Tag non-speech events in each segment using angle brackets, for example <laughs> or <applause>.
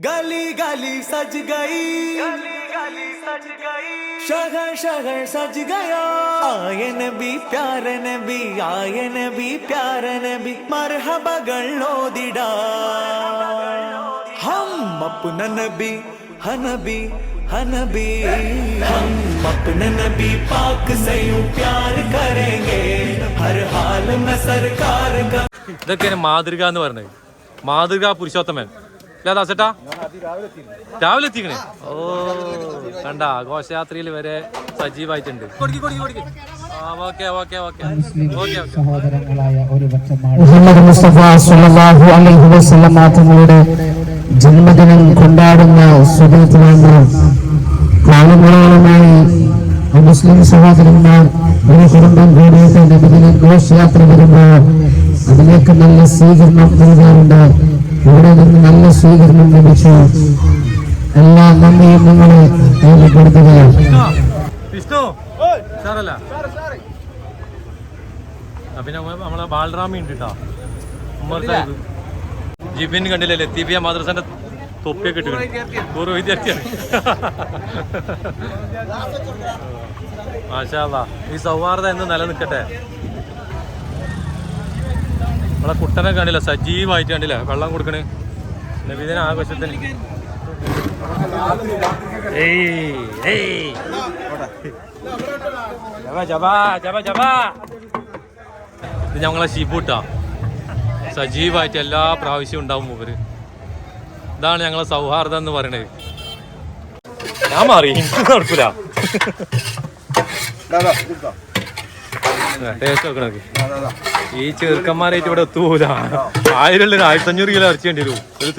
गली गली सज गई गली गली सज गई शहर शहर सज गया आए नबी प्यार नबी आए नबी प्यार नबी മർഹബകൾ ഓതിട हम अपना नबी हनबी हनबी हम अपने नबी पाक से यूं प्यार करेंगे हर हाल में सरकार का ഇതൊക്കെയാണ് മാതൃക എന്ന് പറയുന്നത് മാതൃക പുരുഷോത്തമൻ ഇല്ല ദാസേട്ടാ. രാവിലെ എത്തിക്കണേ ഓ കണ്ട ഘോഷയാത്രയിൽ വരെ സജീവായിട്ടുണ്ട്. ഓക്കെ മുഹമ്മദ് മുസ്തഫ സല്ലല്ലാഹു അലൈഹി വസല്ലം തങ്ങളുടെ ജന്മദിനം കൊണ്ടാടുന്ന സുഖത്തിലാണ് കാലങ്ങളോളമായി മുസ്ലിം സഹോദരന്മാർ ഒരു കുടുംബം കൂടിയിട്ട് നബിദിന ഘോഷയാത്ര വരുമ്പോൾ അതിലേക്ക് നല്ല സ്വീകരണം നൽകാറുണ്ട്. ഇവിടെ നിന്ന് നല്ല സ്വീകരണം ലഭിച്ചു എല്ലാ നന്ദിയും നിങ്ങളെ രേഖപ്പെടുത്തുകയാണ്. പിന്നെ നമ്മ- നമ്മളെ ബാലറാമി ഉണ്ട് കേട്ടോ ജിബിൻ കണ്ടില്ലേ ലത്തീഫിയ മദ്രസന്റെ തൊപ്പിയൊക്കെ ഇട്ട് പൂർവ വിദ്യാർത്ഥിയാണ്. <laughs> മാഷാ ഈ സൗഹാർദ്ദം എന്ന് നിലനിൽക്കട്ടെ. നമ്മളെ കുട്ടനെ കണ്ടില്ല സജീവമായിട്ട് കണ്ടില്ല. വെള്ളം കൊടുക്കണേ. നബിദിന ആഘോഷത്തിന്. ഇത് ഞങ്ങളെ ഷിബൂട്ടാ സജീവായിട്ട് എല്ലാ പ്രാവശ്യവും ഉണ്ടാവും മൂപ്പര് ഇതാണ് ഞങ്ങളെ സൗഹാർദ്ദം എന്ന് പറയണത്. ഞാൻ മാറി. എനിക്ക് നടക്കൂല ടേസ്റ്റ് നോക്കണത്. ഈ ചെറുക്കന്മാരായിട്ട് ഇവിടെ എത്തുപോല ആയിരം ഉള്ളൊരു ആയിരത്തഞ്ഞൂറ് കിലോ ഇറച്ചി വേണ്ടി വരും. ഒരു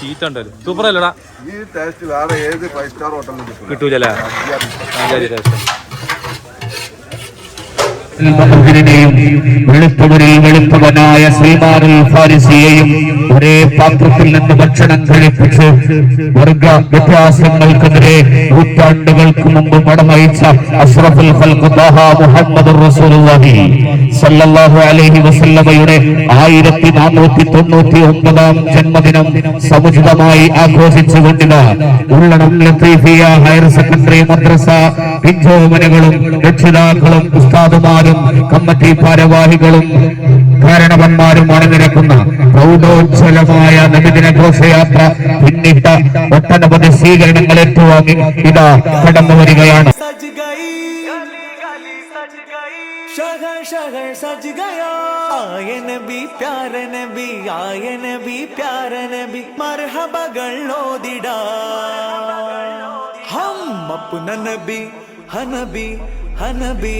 തീറ്റ ഉണ്ടല്ലോ സൂപ്പർ അല്ലടാ ഈ ടേസ്റ്റ് വേറെ ഏത് ഫൈവ് സ്റ്റാർ ഹോട്ടലിലും കിട്ടില്ല കിട്ടൂലല്ലേ ആചാര്യ ടേസ്റ്റ് വെളുപ്പവരിൽ വെളുപ്പവനായ ശ്രീമാനുൽ ഫാരിസിയെയും ഒരേ പാത്രത്തിൽ നിന്ന് ഭക്ഷണം കഴിപ്പിച്ച് വർഗ വ്യത്യാസങ്ങൾക്കെതിരെ നൂറ്റാണ്ടുകൾക്ക് മുമ്പ് മടമയച്ച അലൈഹി വസല്ലമയുടെ ജന്മദിനം ലത്തീഫിയ ഹയർ സെക്കൻഡറി മദ്രസ പിഞ്ചോമനകളും രക്ഷിതാക്കളും ഉസ്താദുമാരും ഭാഗം കമ്മിറ്റി ഭാരവാഹികളും കാരണവന്മാരും അണിനിരക്കുന്ന പ്രൗഢോജ്വലമായ നബിദിന ഘോഷയാത്ര പിന്നിട്ട ഒട്ടനവധി സ്വീകരണങ്ങൾ ഏറ്റുവാങ്ങി ഇതാ കടന്നു വരികയാണ്. ഹനബി हनबी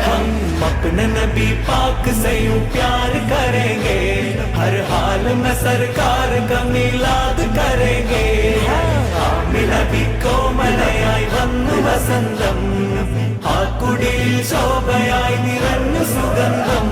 हम अपने नबी पाक से यूं प्यार करेंगे हर हाल में सरकार का मिलाद करेंगे നബി കോമലയായി വന്നു വസന്തം ആ കുടിയിൽ ശോഭയായി നിറഞ്ഞു സുഗന്ധം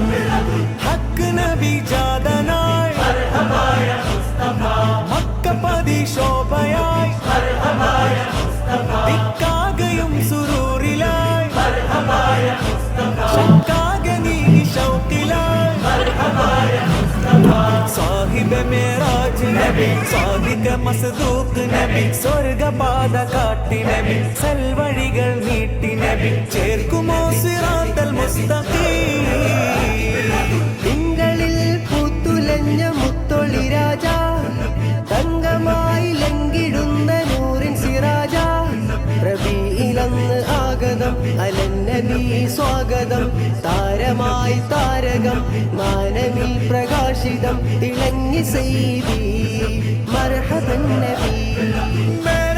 നബി സാദിക മസ്ദൂഖ് നബി സ്വർഗപാത കാട്ടി നബി സൽവഴികൾ നീട്ടി നബി ചേർക്കുമോ സിറാത്തൽ മുസ്തഖീം. തിങ്കളിൽ പൂത്തുലഞ്ഞ മുത്തൊളി രാജ തങ്കമായി ലങ്കിടുന്ന നൂറിൻ സിറാജ. റബിയിലന്ന് ആഗതം അലന്നബി സ്വാഗതം താരമായി താരകം മാനവിൽ പ്രകാശിതം ഇളങ്ങി ചെയ്തി മർഹബൻ നബി. മേര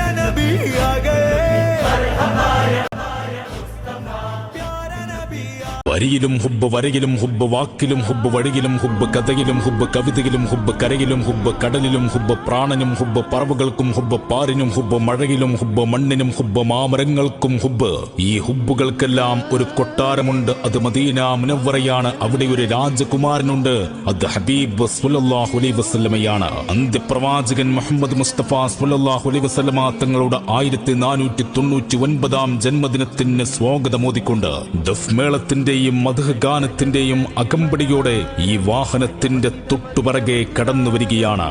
വരിയിലും ഹുബ്ബ് വരയിലും ഹുബ്ബ് വാക്കിലും ഹുബ്ബ് വഴിയിലും ഹുബ്ബ് കഥയിലും ഹുബ്ബ് കവിതയിലും ഹുബ്ബ് കരയിലും ഹുബ്ബ് കടലിലും ഹുബ്ബ് പ്രാണനും ഹുബ്ബ് പറവുകൾക്കും ഹുബ്ബ് പാറിനും ഹുബ്ബ് മഴയിലും ഹുബ്ബ് മണ്ണിനും ഹുബ്ബ് മാമരങ്ങൾക്കും ഹുബ്ബ്. ഈ ഹുബ്ബുകൾക്കെല്ലാം ഒരു കൊട്ടാരമുണ്ട്. അത് മദീന മുനവറയാണ് അവിടെ ഒരു രാജകുമാരനുണ്ട്. അത് ഹബീബ് സുലല്ലാഹുലി വസ്ലമയാണ് അന്ത്യപ്രവാചകൻ മുഹമ്മദ് മുസ്തഫ സുലല്ലാഹുലി വസ്ലമ തങ്ങളുടെ ആയിരത്തി നാനൂറ്റി തൊണ്ണൂറ്റി ഒൻപതാം ജന്മദിനത്തിന് സ്വാഗതമോദിക്കൊണ്ട് ദഫ് മേളത്തിന്റെയും ഖുറാന്റെയും മധുഗാനത്തിന്റെയും അകമ്പടിയോടെ ഈ വാഹനത്തിന്റെ തൊട്ടുപറകെ കടന്നു വരികയാണ്.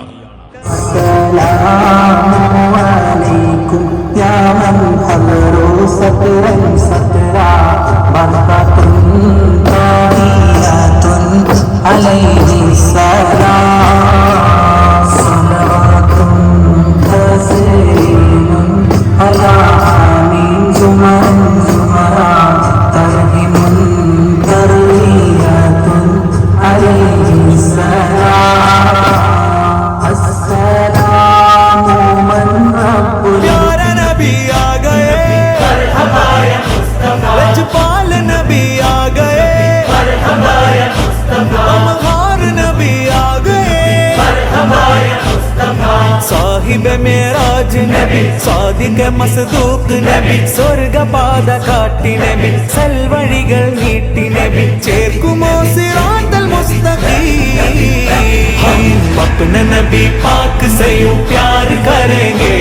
पाक से यूं प्यार करेंगे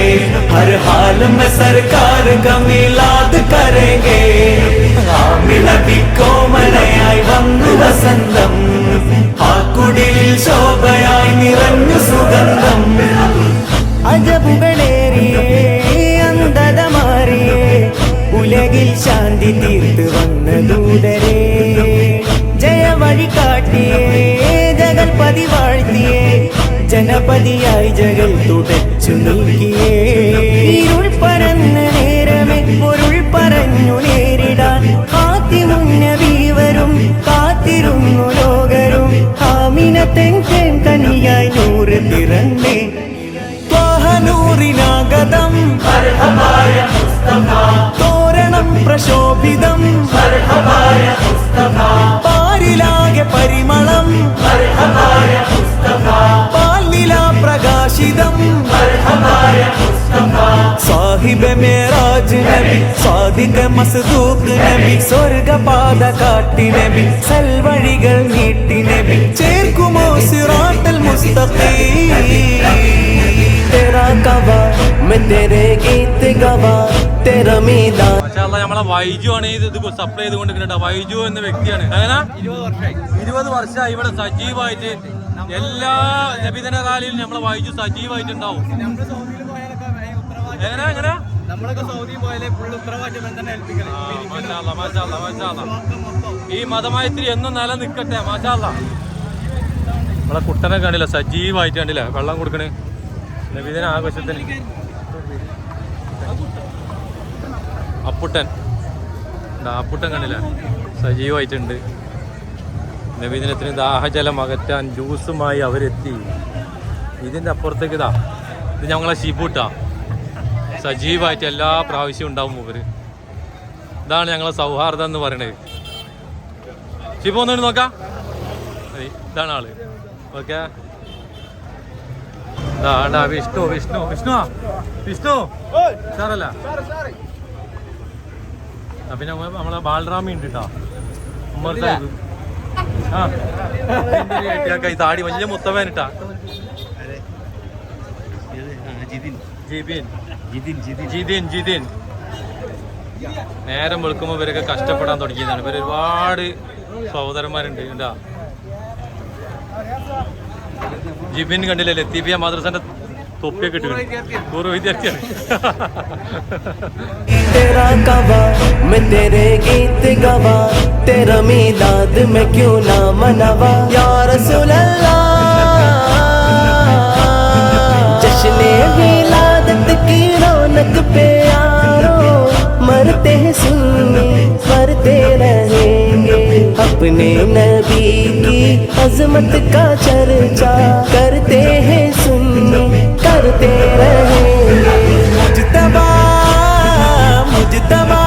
हर हाल में सरकार का मिलाद करेंगे ആമി നബി കോമലയായി വന്നു വസന്തം ആ കുടിലിൽ ശോഭയായി നിറഞ്ഞു സുഗന്ധം അജബുകളേറിയേ അന്ധത മാറിയേ ഉലകിൽ ശാന്തി തീർത്ത് വന്ന ദൂതരേ ജയവഴി കാട്ടിയേ ജഗൽപതി വാഴ്ത്തിയേ ജനപതിയായി ജഗൽ തുടച്ചു നൽകിയേ ഇരുൾ പരന്ന നേരമേ പൊരുൾ പറഞ്ഞു നേരിടാൻ കാത്തിമുന്നവീവരും കാത്തിരുന്നു ലോകരും. ആമിനത്തെൻ തേൻ കനിയായി നൂറ് പിറന്നേ ത്വാഹനൂറിനാഗതം തോരണം പ്രശോഭിതം പാരിലാകെ പരിമളം ജീവിതം മേരാജ് നബി സാദിക മസ്ദൂഖ് നബി സ്വർഗപാത കാട്ടി നബി സൽവഴികൾ നീട്ടി നബി. ചേർക്കുമോ സിറാത്തൽ മുസ്തഖീ? തേരാ കവാ നമ്മളെ വൈജു ആണ് ഇത് സപ്ലൈ ചെയ്തുകൊണ്ട് വൈജു എന്ന വ്യക്തിയാണ്. ഇരുപത് വർഷമായി ഇവിടെ സജീവമായിട്ട് എല്ലാ നബിദിന റാലിയിലും നമ്മളെ വായിച്ചു സജീവമായിട്ടുണ്ടാവും എങ്ങനെ എങ്ങനെ? നമ്മളൊക്കെ സൗദി പോയാലേ ഫുൾ ഉത്തരവാദിത്യം തന്നെ. ഈ മതമൈത്രി എന്നും നിലനിൽക്കട്ടെ മാഷാല്ല നമ്മളെ കുട്ടനെ കണ്ടില്ല സജീവമായിട്ട് കണ്ടില്ല. വെള്ളം കൊടുക്കണേ. നബിദിന ആഘോഷത്തിന്. അപ്പുട്ടൻ. അപ്പുട്ടൻ കണ്ടില്ല. സജീവമായിട്ടുണ്ട് നബിദിനത്തിന് ദാഹജലം അകറ്റാൻ ജ്യൂസുമായി അവരെത്തി. ഇതിന്റെ അപ്പുറത്തേക്ക് ഇതാ. ഇത് ഞങ്ങളെ ഷിബൂട്ടാ സജീവമായിട്ട് എല്ലാ പ്രാവശ്യവും ഉണ്ടാവും ഇവർ ഇതാണ് ഞങ്ങളെ സൗഹാർദ്ദം എന്ന് പറയണത്. ഷിബു ഒന്നുകൂടി നോക്കാം. ഇതാണ് ആൾ. ഓക്കെ. വിഷ്ണു വിഷ്ണു വിഷ്ണു വിഷ്ണു. സാറല്ല. പിന്നെ നമ്മളെ ബാലറാമി ഉണ്ട് കേട്ടോ. ഉമ്മർ ആ. കൈ താടി വലിയ മുത്തവേനിട്ടാ നേരം വെളുക്കുമ്പോൾ ഇവരൊക്കെ കഷ്ടപ്പെടാൻ തുടങ്ങിയതാണ്. ഇവർ ഒരുപാട് സഹോദരന്മാരുണ്ട് എന്താ ജിബിൻ കണ്ടില്ലേ ലത്തീഫിയ മദ്രസന്റെ तोपे तेरा कबा मैं तेरे गीत गवा तेरा मीलाद में क्यों ना मनावा? यार जश्न की रौनक पे मरते हैं सुनने, मरते रहेंगे। अपने नबी की अजमत का चर्चा करते हैं सुनने। करते रहेंगे मुजतबा मुजतबा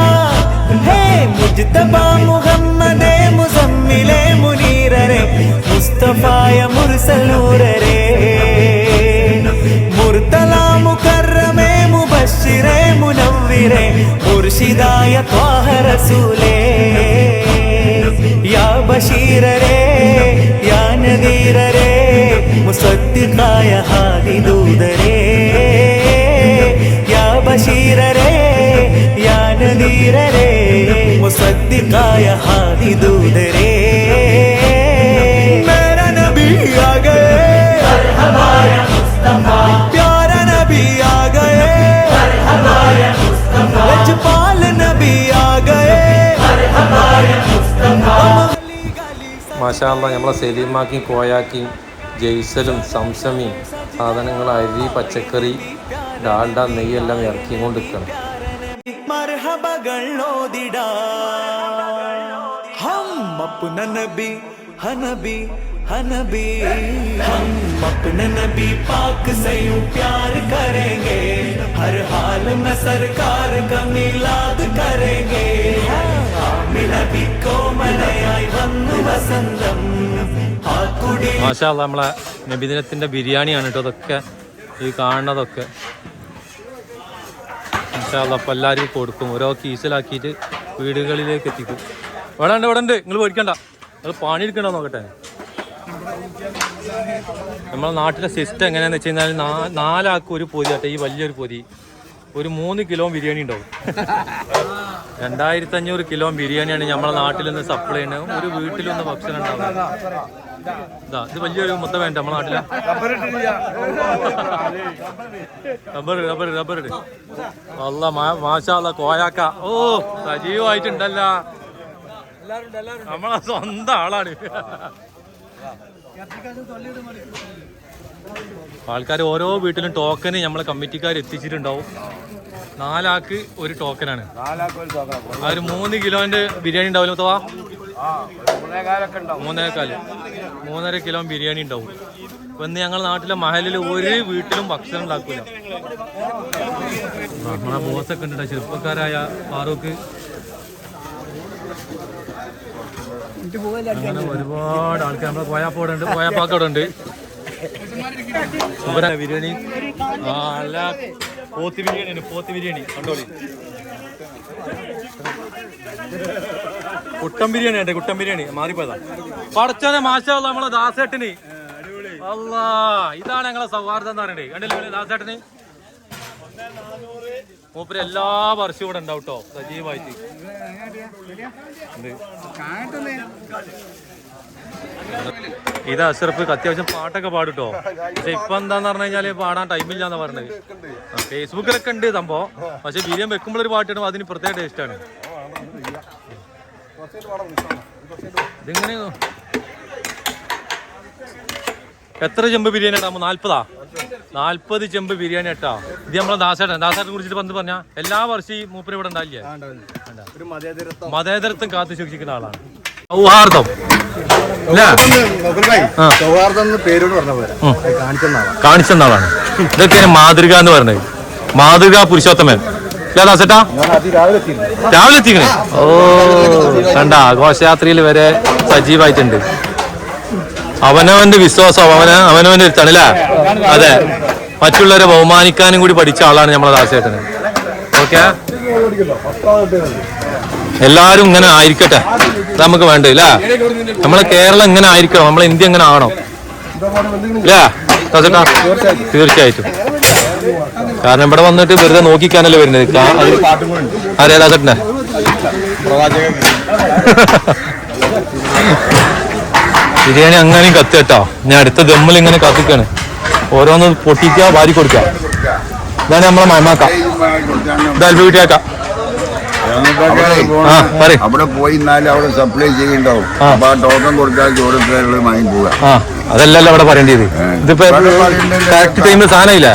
हे मुजतबा മുഹമ്മദേ മുസമ്മിലെ മുനീറരെ മുസ്തഫായ മുർസലൂരരെ മുർത്തല മുകറമേ മുബശ്ശിരെ മുനവ്വിരെ മുർഷിദായ ത്വാഹ റസൂലേ യാ ബഷീരരെ യാ നദീരരെ മുസദ്ദിഖായ ഹാദി ധീരരെ ഹാദി ഹാദിദൂതരെ മേര നബി നബി നബി മാഷാല്ല നമ്മളെ സലീമാക്കിയും കോയാക്കിയും ജെയ്സലും സംസമിയും സാധനങ്ങൾ അരി പച്ചക്കറി ഡാൽഡ നെയ്യെല്ലാം ഇറക്കിക്കൊണ്ട് നിൽക്കണം സഹബകൾ ഓതിട. ഹം അപ്പുന നബി ഹനബി हनबी हम अपने नबी पाक से यू प्यार करेंगे हर हाल में सरकार का मिलाद करेंगे നബി കോമലയായി വന്നു വസന്തം. മാഷാ നമ്മളെ നബിദിനത്തിന്റെ ബിരിയാണിയാണ് കേട്ടോ അതൊക്കെ ഈ കാണുന്നതൊക്കെ. മാഷാല്ല അപ്പം എല്ലാവരും കൊടുക്കും ഓരോ കീസിലാക്കിയിട്ട് വീടുകളിലേക്ക് എത്തിക്കും. ഇവിടെ ഉണ്ട് ഇവിടെ ഉണ്ട്. നിങ്ങൾ പേടിക്കണ്ട. നിങ്ങൾ പണിയെടുക്കണ്ടോ നോക്കട്ടെ? നമ്മളെ നാട്ടിലെ സിസ്റ്റം എങ്ങനെയാന്ന് വെച്ച് കഴിഞ്ഞാൽ നാ- നാലാൾക്ക് ഒരു പൊതി ആട്ടെ ഈ വലിയൊരു പൊതി. ഒരു മൂന്ന് കിലോ ബിരിയാണി ഉണ്ടാവും. രണ്ടായിരത്തി അഞ്ഞൂറ് കിലോ ബിരിയാണിയാണ് നമ്മളെ നാട്ടിൽ നിന്ന് സപ്ലൈ ചെയ്യുന്നത്. ഒരു വീട്ടിലൊന്ന് ഭക്ഷണം ഉണ്ടാവുന്നത്. ഇതാ ഇത് വലിയൊരു മുത്ത വേണ്ട നമ്മുടെ നാട്ടിലെ. റബ്ബർ റബ്ബർ റബ്ബർ അല്ല മാഷാല്ല കോയാക്ക. ഓ സജീവമായിട്ടുണ്ടല്ല നമ്മളെ സ്വന്തം ആളാണ്. ആൾക്കാർ ഓരോ വീട്ടിലും ടോക്കന് നമ്മളെ കമ്മിറ്റിക്കാർ എത്തിച്ചിട്ടുണ്ടാവും. നാലാക്ക് ഒരു ടോക്കനാണ് ആ ഒരു മൂന്ന് കിലോന്റെ ബിരിയാണി ഉണ്ടാവില്ല മുത്തവാ? മൂന്നേകാൽ. മൂന്നര കിലോ ബിരിയാണി ഉണ്ടാവും. ഇപ്പൊ ഇന്ന് ഞങ്ങളുടെ നാട്ടിലെ മഹലിൽ ഒരു വീട്ടിലും ഭക്ഷണം ഉണ്ടാക്കൂല. നമ്മളെ ബോസൊക്കെ ഉണ്ട് ചെറുപ്പക്കാരായ ഫാറൂഖ്. അങ്ങനെ ഒരുപാട് ആൾക്കാർ നമ്മളെ പോയാപ്പോടെ ഉണ്ട്. പോയാപ്പാക്കവിടെ ഉണ്ട്. ബിരിയാണി. ആ അല്ല പോത്ത് ബിരിയാണി പോത്ത് ബിരിയാണി. കണ്ടോളി. കുട്ടൻ ബിരിയാണി ഉണ്ട് കുട്ടൻ ബിരിയാണി. മാറിപ്പോയതാ. പടച്ചനെ മാഷല്ല നമ്മളെ ദാസേട്ടന്. അല്ലാ ഇതാണ് ഞങ്ങളെ സൗഹാർദ്ദം എന്ന് പറയണ്ടേ കണ്ടില്ലേ ദാസേട്ടന്? മൂപ്പര് എല്ലാ വർഷവും ഇവിടെ ഉണ്ടാവും കേട്ടോ സജീവമായിട്ട് എന്ത്? ഇത് അഷറഫ് അത്യാവശ്യം പാട്ടൊക്കെ പാടും കേട്ടോ പക്ഷെ ഇപ്പൊ എന്താന്ന് പറഞ്ഞു കഴിഞ്ഞാൽ പാടാൻ ടൈമില്ലാന്ന് പറഞ്ഞത്. ഫേസ്ബുക്കിലൊക്കെ ഉണ്ട് സംഭവം. പക്ഷെ ബിരിയാണി വെക്കുമ്പോഴൊരു ഒരു പാട്ട് അതിന് പ്രത്യേക ടേസ്റ്റാണ് ഇതിങ്ങനെ? എത്ര ചെമ്പ് ബിരിയാണി ഇടാമോ നാല്പതാ? നാല്പത് ചെമ്പ് ബിരിയാണി ഇട്ടാ ഇത് നമ്മളെ ദാസേട്ടൻ. ദാസേട്ടനെ കുറിച്ചിട്ട് പന്ത് പറഞ്ഞ എല്ലാ വർഷവും ഈ മൂപ്പര് ഇവിടെ ഉണ്ടാവില്ലേ? മതേതരത്വം. കാത്തു സൂക്ഷിക്കുന്ന ആളാണ്. സൗഹാർദ്ദം. കാണിച്ചെന്ന ആളാണ് ഇതൊക്കെയാണ് മാതൃക എന്ന് പറയുന്നത്. മാതൃക പുരുഷോത്തമൻ. ദാസേട്ടാ രാവിലെ എത്തിക്കണേ? ഓ കണ്ട ഘോഷയാത്രയിൽ വരെ സജീവായിട്ടുണ്ട്. അവനവന്റെ വിശ്വാസം അവന അവനവന്റെ തണില. അതെ. മറ്റുള്ളവരെ ബഹുമാനിക്കാനും കൂടി പഠിച്ച ആളാണ് നമ്മളെ ദാസേട്ടന് ഓക്കെ? എല്ലാരും ഇങ്ങനെ ആയിരിക്കട്ടെ. നമുക്ക് വേണ്ട ഇല്ല? നമ്മളെ കേരളം ഇങ്ങനെ ആയിരിക്കണം നമ്മളെ ഇന്ത്യ ഇങ്ങനെ ആവണം. ഇല്ല? തീർച്ചയായിട്ടും. കാരണം ഇവിടെ വന്നിട്ട് വെറുതെ നോക്കിക്കാനല്ലേ വരുന്നത്. അത് ദാസേട്ടനെ ബിരിയാണി അങ്ങനെയും കത്തി കേട്ടോ. ഞാൻ അടുത്ത ദമ്മിൽ ഇങ്ങനെ കത്തിക്കാണ്. ഓരോന്ന് പൊട്ടിക്കുക വാരി കൊടുക്കുക ഇതാണ് നമ്മളെ മയമാക്കാം ഇതാൽബി വീട്ടിയാക്കാം അവിടെ പോയി അവിടെ സപ്ലൈ ചെയ്യണ്ടാവും. അപ്പൊ ആ ടോക്കൺ കൊടുക്കാൻ ചോറ് വാങ്ങി പോവുക. അതല്ലല്ലോ ഇവിടെ പറയേണ്ടത് ഇതിപ്പോ കറക്റ്റ് ടൈമിൽ സാധനമില്ല.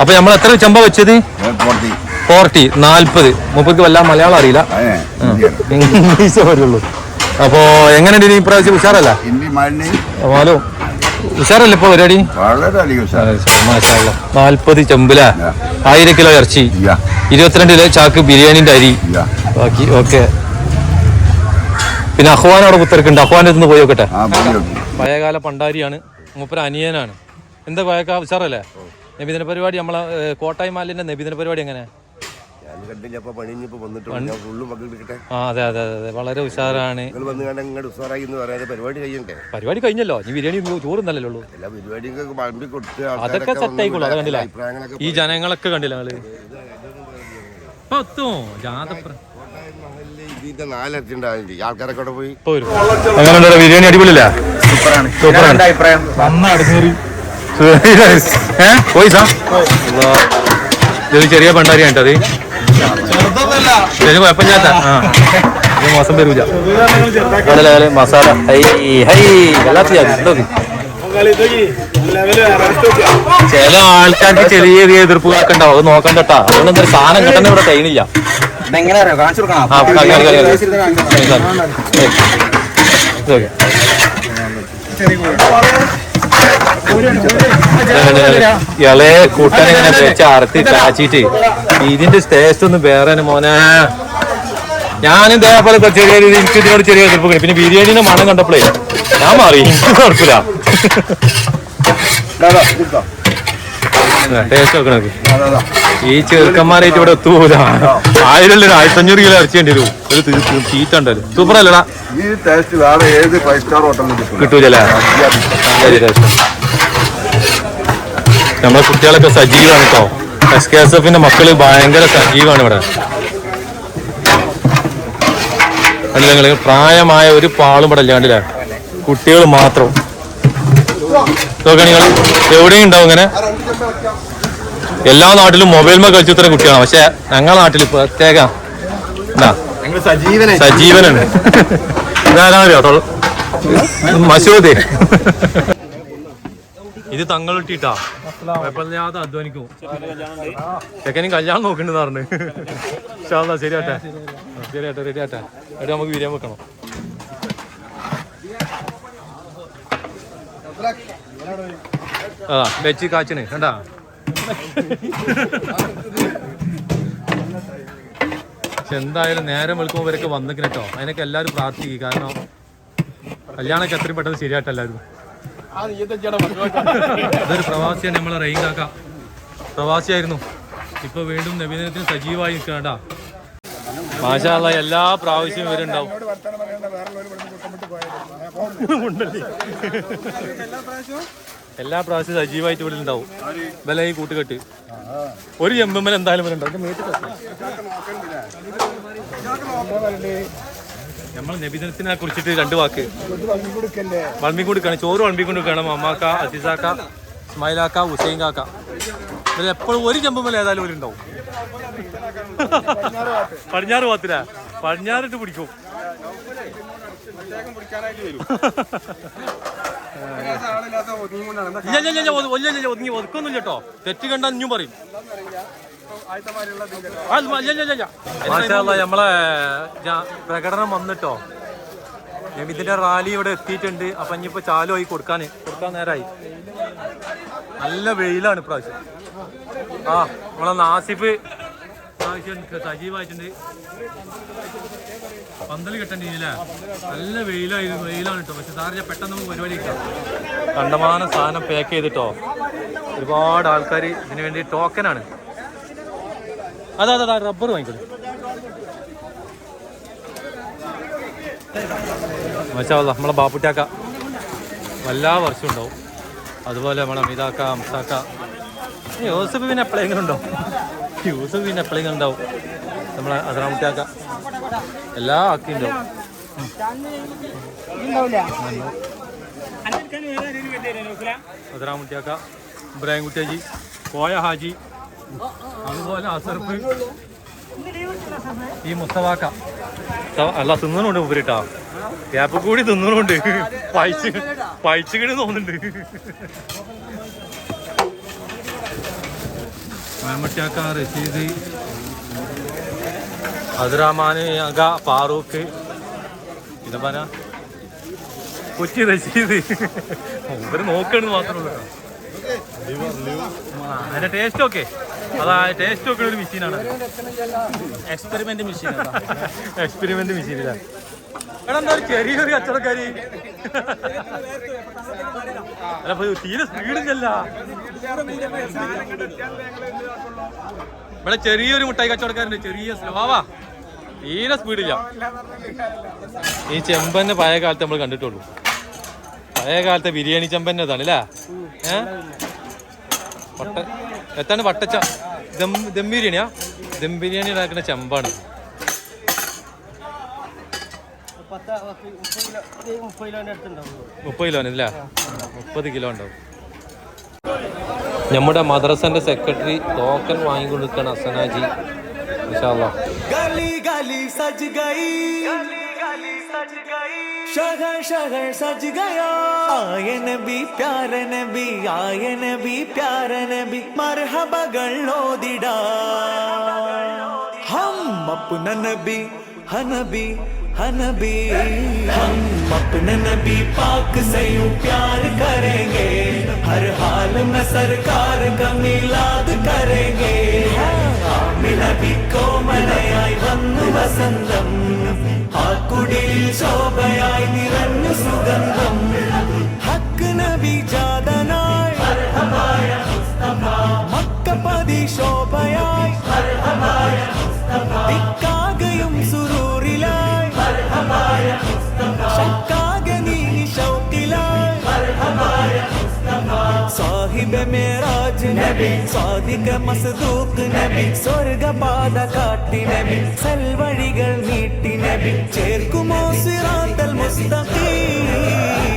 അപ്പൊ നമ്മൾ എത്ര ചെമ്പ വെച്ചത്? ഫോർട്ടി നാല്പത് മുപ്പത് വല്ല മലയാളം അറിയില്ല. ഇംഗ്ലീഷേ വരുള്ളൂ അപ്പോ എങ്ങനെയുണ്ട് ഇനി ഇപ്രാവശ്യം ഉഷാറല്ല? ഹലോ ഉഷാറല്ലേ ഇപ്പൊ പരിപാടി? നാല്പത് ചെമ്പില. ആയിരം കിലോ ഇറച്ചി. ഇരുപത്തിരണ്ട് കിലോ ചാക്ക് ബിരിയാണിന്റെ അരി. ബാക്കി ഓക്കെ. പിന്നെ അഹ്വാൻ അവിടെ കുത്തിരക്കുണ്ട് അഹ്വാന്റെ നിന്ന് പോയി നോക്കട്ടെ. പഴയകാല പണ്ടാരിയാണ്. മൂപ്പര അനിയനാണ്. എന്താ പഴയക്കാ ഉഷാറല്ലേ? നബിദിന പരിപാടി നമ്മളെ കോട്ടായി മാലിന്റെ നബിദിന പരിപാടി എങ്ങനെ? ആ അതെ അതെ അതെ വളരെ ഉഷാറാണ്. പരിപാടി കഴിഞ്ഞല്ലോ? നീ ബിരിയാണി ചോറും ഉള്ളൂ. അതൊക്കെ സെറ്റായിക്കോളൂ സെറ്റ് അത് കണ്ടില്ല? ഈ ജനങ്ങളൊക്കെ കണ്ടില്ല നിങ്ങൾ? പത്തോ. ജാതപ്ര ഇതിന്റെ നാലിരട്ടി ഉണ്ടാവില്ല ആൾക്കാരൊക്കെ അവിടെ പോയി. ഇപ്പൊ വരും ബിരിയാണി അടിപൊളിയല്ലേ? സൂപ്പറാണ്. അഭിപ്രായം? ഏ? പോയി സാ. ഇത് ചെറിയ പണ്ടാരിയാണ് അത്? കുഴപ്പമില്ലാത്ത. ഇത് മോശം വരൂല. മസാല. ഹൈ ഹൈ. എല്ലാത്തിനും ചില ആൾക്കാർക്ക് ചെറിയ ചെറിയ എതിർപ്പുകളൊക്കെ ഉണ്ടാവും. അത് നോക്കണ്ടട്ടാ അതുകൊണ്ട് എന്തൊരു സാധനം കിട്ടുന്ന ഇവിടെ കഴിയണില്ല. എങ്ങനെ അറിയാം. കാണിച്ചു കൊടുക്കണം. കൂട്ടൻ ഇങ്ങനെ വെച്ച് അറുത്തി കാച്ചിട്ട് ഇതിന്റെ ടേസ്റ്റ് ഒന്നും വേറെ മോനെ. ഞാനും ഇതേപോലെ ചെറിയ എനിക്ക് ഇതിനോട് ചെറിയ എതിർപ്പ്. പിന്നെ ബിരിയാണിന്റെ മണം കണ്ടപ്പോഴേ ഞാൻ മാറി. കുഴപ്പമില്ല. ടേസ്റ്റ് നോക്കണേ ഈ ചെറുക്കന്മാരായിട്ട് ഇവിടെ എത്തൂല ആയിരം ആയിരത്തി ആയിരത്തഞ്ഞൂറ് കിലോ ഇറച്ചേണ്ടി വരും. ഒരു തീറ്റ ഉണ്ടല്ലോ സൂപ്പർ അല്ലടാ. ഈ ടേസ്റ്റ് വേറെ ഏത് ഫൈവ് സ്റ്റാർ ഹോട്ടലിൽ കിട്ടും കിട്ടൂലല്ലേ? ശരി, ശരി. നമ്മളെ കുട്ടികളൊക്കെ സജീവമാണ് കേട്ടോ എസ് കെ എസ് എഫിന്റെ മക്കൾ ഭയങ്കര സജീവാണ് ഇവിടെ. അല്ല നിങ്ങൾ പ്രായമായ ഒരു പാളും ഇവിടെ ഇല്ലാണ്ടില്ല? കുട്ടികൾ മാത്രം. നോക്കണ നിങ്ങൾ എവിടെയും ഉണ്ടാവും ഇങ്ങനെ? എല്ലാ നാട്ടിലും മൊബൈൽമേ കളിച്ചു കുട്ടിയാണ് കുട്ടികളാണ്. പക്ഷെ ഞങ്ങളുടെ നാട്ടിൽ പ്രത്യേക സജീവനാണ്. ഇതാരാ മസൂദ് ഇത് തങ്ങളിട്ടിട്ടാ കുഴപ്പമില്ലാതെ അധ്വാനിക്കും. ചെക്കനും കല്യാണം നോക്കണ്ടെന്ന് പറഞ്ഞു. ഇൻഷാല്ലാ, ശരിയാട്ടെ. ശരിയാട്ടെ റെഡി ആട്ടെ റെഡി നമുക്ക് വിരിയാൻ വെക്കണം. ആ വെച്ച് കാച്ചിന്. കണ്ടാ? പക്ഷെ എന്തായാലും നേരം വെളുക്കുമ്പോൾ ഇവരൊക്കെ വന്നിക്കണം കേട്ടോ അതിനൊക്കെ എല്ലാവരും പ്രാർത്ഥിക്കും. കാരണം കല്യാണമൊക്കെ എത്രയും പെട്ടെന്ന് ശരിയായിട്ടല്ലായിരുന്നു അതൊരു പ്രവാസിയാണ് നമ്മളെ റെയിൻ കാക്ക പ്രവാസിയായിരുന്നു. ഇപ്പൊ വീണ്ടും നവീനത്തിന് സജീവമായി നിൽക്കണ്ട മാഷാള്ള എല്ലാ പ്രാവശ്യവും ഇവരുണ്ടാവും. ഉണ്ടല്ലേ? എല്ലാ പ്രാവശ്യവും സജീവമായിട്ട് ഇവിടെ ഉണ്ടാവും. വില ഈ കൂട്ടുകെട്ട്. ഒരു ചെമ്പമ്മൽ എന്തായാലും ഇവിടെ ഉണ്ടാവും. നമ്മൾ നബിദിനത്തിനെ കുറിച്ചിട്ട് രണ്ട് വാക്ക്. വളമ്പി കൊടുക്കണം ചോറ് വളമ്പി കൊടുക്കണം അമ്മാക്ക അസിസാക്ക ഇസ്മായിലാക്ക ഹുസൈൻ കാക്ക. ഇതിൽ എപ്പോഴും ഒരു ചെമ്പമ്മൽ ഏതായാലും ഒരു ഉണ്ടാവും. പടിഞ്ഞാറ് പാത്തില പടിഞ്ഞാറിട്ട് പിടിക്കും. ഇല്ല തെറ്റ് പറയും. നമ്മളെ പ്രകടനം വന്നിട്ടോ? ഇതിന്റെ റാലി ഇവിടെ എത്തിയിട്ടുണ്ട്. അപ്പൊ ഇനിയിപ്പോ ചാലുമായി കൊടുക്കാൻ കൊടുക്കാൻ നേരായി. നല്ല വെയിലാണ് ഇപ്രാവശ്യം. ആ നമ്മളെ നാസിഫ് പ്രാവശ്യം സജീവായിട്ടുണ്ട്. പന്തൽ കിട്ടണ്ടില്ലേ നല്ല വെയിലായിരുന്നു വെയിലാണ് കേട്ടോ പക്ഷെ സാറിന് പെട്ടെന്ന് നമുക്ക് പരിപാടി കണ്ടമാന കണ്ടമാനം സാധനം പാക്ക് ചെയ്തിട്ടോ? ഒരുപാട് ആൾക്കാർ ഇതിനു വേണ്ടി ടോക്കനാണ് അതെ അതെ അതെ റബ്ബർ വാങ്ങിക്കോളൂ. മച്ചാവല്ല നമ്മളെ ബാപ്പുട്ടാക്ക എല്ലാ വർഷവും ഉണ്ടാവും. അതുപോലെ നമ്മളെ അമിതാക്ക അംസാക്ക. യൂസഫ് പിന്നെ എപ്പോഴെങ്കിലും ഉണ്ടാവും യൂസഫ് പിന്നെ എപ്പോഴെങ്കിലും ഉണ്ടാവും. നമ്മളെ അസറാമുട്ടാക്ക എല്ലാ ആക്കി ഉണ്ടാവും. അസറാമുട്ടിയാക്ക ഇബ്രാഹിം കുട്ടിയാജി കോയ ഹാജി അതുപോലെ അസർഫ് ഈ മുസ്തവാക്ക അല്ല തിന്നണുണ്ട് ഉപരിട്ടാ. ക്യാപ്പ് കൂടി തിന്നണുണ്ട്. പഴിച്ച് കിട്ടി തോന്നുന്നുണ്ട്. മമ്മട്ടിയാക്ക റഷീദ് അബ്ദുറഹ്മാൻ അക ഫാറൂഖ്. പിന്നെ പറ. കൊച്ചി റഷീദ് ഇവർ നോക്കണെന്ന് മാത്രമേ അതിന്റെ ടേസ്റ്റ് ഓക്കെ അതാ ടേസ്റ്റ് ഒക്കെ ഒരു മെഷീനാണ് എക്സ്പെരിമെന്റ് മെഷീൻ എക്സ്പെരിമെന്റ് മെഷീനിലാണ് എടാ എന്താ ചെറിയൊരു കച്ചവടക്കാരി? അല്ല തീരെ സ്പീഡില്ലല്ല ഇവിടെ ചെറിയൊരു മുട്ടായി കച്ചവടക്കാരുണ്ട് ചെറിയ സ്ലോവാ തീരെ സ്പീഡില്ല ഈ ചെമ്പന്നെ പഴയ കാലത്ത് നമ്മൾ കണ്ടിട്ടുള്ളൂ. പഴയ കാലത്തെ ബിരിയാണി ചെമ്പന്നെ ഇതാണ് അല്ലേ വട്ട എത്താണ് വട്ടച്ച ദം ദം ബിരിയാണിയാ? ദം ബിരിയാണി ഉണ്ടാക്കുന്ന ചെമ്പാണ്. മുപ്പത് കിലോ ഉണ്ടാവും മുപ്പത് കിലോ ഉണ്ടാവും നമ്മുടെ മദ്രസന്റെ സെക്രട്ടറി ടോക്കൺ വാങ്ങിക്കൊണ്ടിരിക്കുകയാണ് അസനാജി ഇൻഷാല്ലാ गली गली सज गई गली गली सज गई शहर शहर सज गया आए नबी प्यारे नबी आए नबी प्यारे नबी मरहबा गल्लोदिडा हम अपना नबी हनबी हनबी हम अपने नबी पाक से यूं प्यार करेंगे हर हाल में सरकार का मिलाद करेंगे നബി കോമലയായി വന്നു വസന്തം ആ കുടിൽ ശോഭയായി നിറഞ്ഞു സുഗന്ധം ഹക്ക് നബി ജാതനായി മക്കപ്പതി ശോഭയായി ഇക്കാകയും സാഹിബ് മേരാജ് നബി സാദിക മസ്ദൂഖ് നബി സ്വർഗപാത കാട്ടി നബി സൽവഴികൾ നീട്ടി നബി ചേർക്കുമോ സിറാത്തൽ മുസ്തഖീം